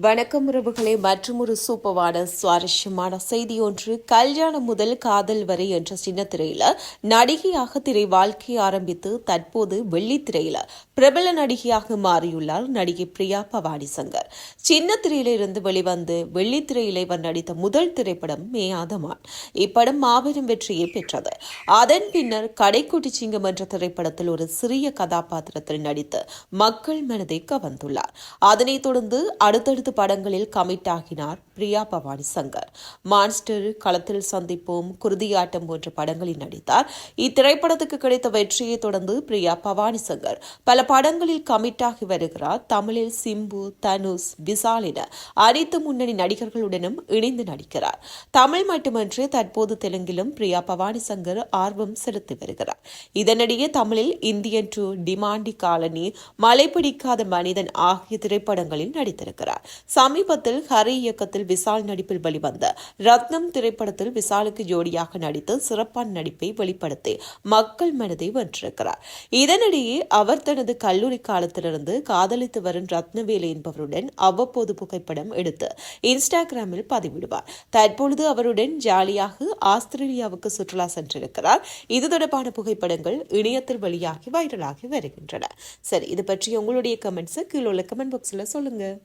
வணக்கம் உறவுகளே மற்றொரு சூப்பவான சுவாரஸ்யமான செய்தி ஒன்று. கல்யாணம் முதல் காதல் வரை என்ற சின்ன திரையில நடிகையாக திரை வாழ்க்கையை ஆரம்பித்து தற்போது வெள்ளித்திரையில பிரபல நடிகையாக மாறியுள்ளார் நடிகை பிரியா பவானி சங்கர் சின்ன திரையில இருந்து வெளிவந்து வெள்ளித்திரையில இவர் நடித்த முதல் திரைப்படம் மேயாதமான் இப்படம் மாபெரும் வெற்றியை பெற்றது. அதன் பின்னர் கடைக்குட்டி சிங்கம் என்ற திரைப்படத்தில் ஒரு சிறிய கதாபாத்திரத்தில் நடித்து மக்கள் மனதை கவர்ந்துள்ளார். அதனைத் தொடர்ந்து அடுத்தடுத்த படங்களில் கமிட் ஆகினார் பிரியா பவானி சங்கர். மான்ஸ்டர் களத்தில் சந்திப்போம் குருதியாட்டம் போன்ற படங்களில் நடித்தார். இத்திரைப்படத்துக்கு கிடைத்த வெற்றியை தொடர்ந்து பிரியா பவானி சங்கர் பல படங்களில் கமிட் ஆகி வருகிறார். தமிழில் சிம்பு தனுஷ் விசால் என அனைத்து முன்னணி நடிகர்களுடனும் இணைந்து நடிக்கிறார். தமிழ் மட்டுமன்றி தற்போது தெலுங்கிலும் பிரியா பவானி சங்கர் ஆர்வம் செலுத்தி வருகிறார். இதனிடையே தமிழில் இந்தியன் டூ டிமாண்டி காலனி மலை பிடிக்காத மனிதன் ஆகிய திரைப்படங்களில் நடித்திருக்கிறார். சமீபத்தில் ஹரி இயக்கத்தில் விசால் நடிப்பில் வெளிவந்த ரத்னம் திரைப்படத்தில் விசாலுக்கு ஜோடியாக நடித்து சிறப்பான நடிப்பை வெளிப்படுத்தி மக்கள் மனதை வென்றிருக்கிறார். இதனிடையே அவர் தனது கல்லூரி காலத்திலிருந்து காதலித்து வரும் ரத்னவேலு என்பவருடன் அவ்வப்போது புகைப்படம் எடுத்து இன்ஸ்டாகிராமில் பதிவிடுவார். தற்பொழுது அவருடன் ஜாலியாக ஆஸ்திரேலியாவுக்கு சுற்றுலா சென்றிருக்கிறார். இது தொடர்பான புகைப்படங்கள் இணையத்தில் வெளியாகி வைரலாகி வருகின்றன. சரி இது பற்றி உங்களுடைய கமெண்ட்ஸை கீழே உள்ள கமெண்ட் பாக்ஸில் சொல்லுங்க.